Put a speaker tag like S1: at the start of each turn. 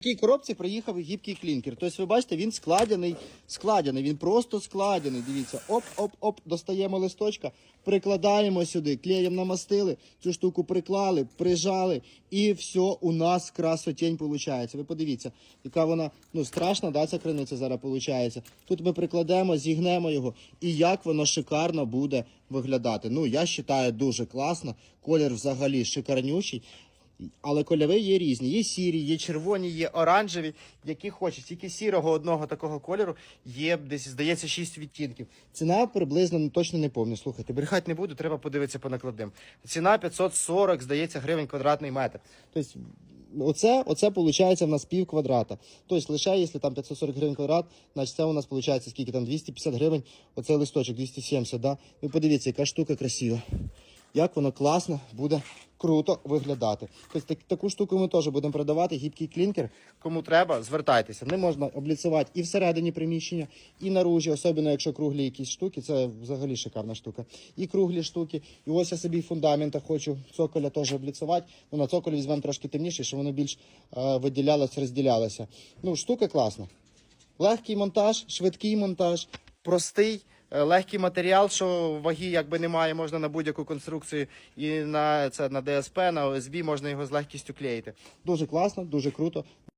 S1: В такій коробці приїхав гібкий клінкер. Тобто, ви бачите, він складений, складений, він просто складений. Дивіться, оп-оп-оп, достаємо листочка, прикладаємо сюди, клеєм намастили, цю штуку приклали, прижали, і все у нас красотень виходить. Ви подивіться, яка вона ну страшна, да, ця криниця зараз виходить. Тут ми прикладемо, зігнемо його, і як воно шикарно буде виглядати. Ну, я вважаю, дуже класно. Колір взагалі шикарнючий. Але кольори є різні. Є сірі, є червоні, є оранжеві, які хочеш. Тільки сірого одного такого кольору є десь, здається, 6 відтінків. Ціна приблизно ну, точно не пам'ятаю. Слухайте, брехати не буду, треба подивитися по накладним. Ціна 540, здається, гривень квадратний метр. Тобто, оце, оце виходить в нас пів квадрата. Тобто, лише якщо там 540 гривень квадрат, значить це у нас виходить скільки там 250 гривень, оцей листочок 270, да? Ви подивіться, яка штука красива як воно класно буде круто виглядати. Тобто так- таку штуку ми теж будемо продавати, гібкий клінкер. Кому треба, звертайтеся. Не можна обліцувати і всередині приміщення, і наружі, особливо якщо круглі якісь штуки, це взагалі шикарна штука. І круглі штуки. І ось я собі фундамента хочу цоколя теж обліцувати. Ну, на цоколі візьмемо трошки темніше, щоб воно більш е, виділялося, розділялося. Ну, штука класна. Легкий монтаж, швидкий монтаж, простий, легкий матеріал, що ваги якби немає, можна на будь-яку конструкцію і на це на ДСП, на ОСБ можна його з легкістю клеїти. Дуже класно, дуже круто.